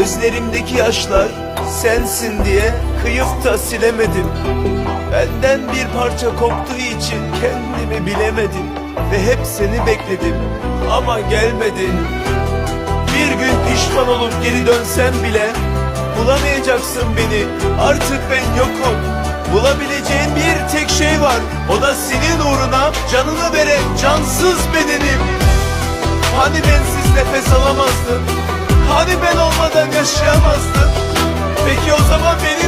Gözlerimdeki yaşlar sensin diye kıyıp da silemedim. Benden bir parça koptuğu için kendimi bilemedim Ve hep seni bekledim ama gelmedin. Bir gün pişman olup geri dönsem bile Bulamayacaksın beni. Artık ben yokum. Bulabileceğin bir tek şey var. O da senin uğruna canını veren cansız bedenim. Hani bensiz nefes alamazdın? ben olmadan Peki o zaman beni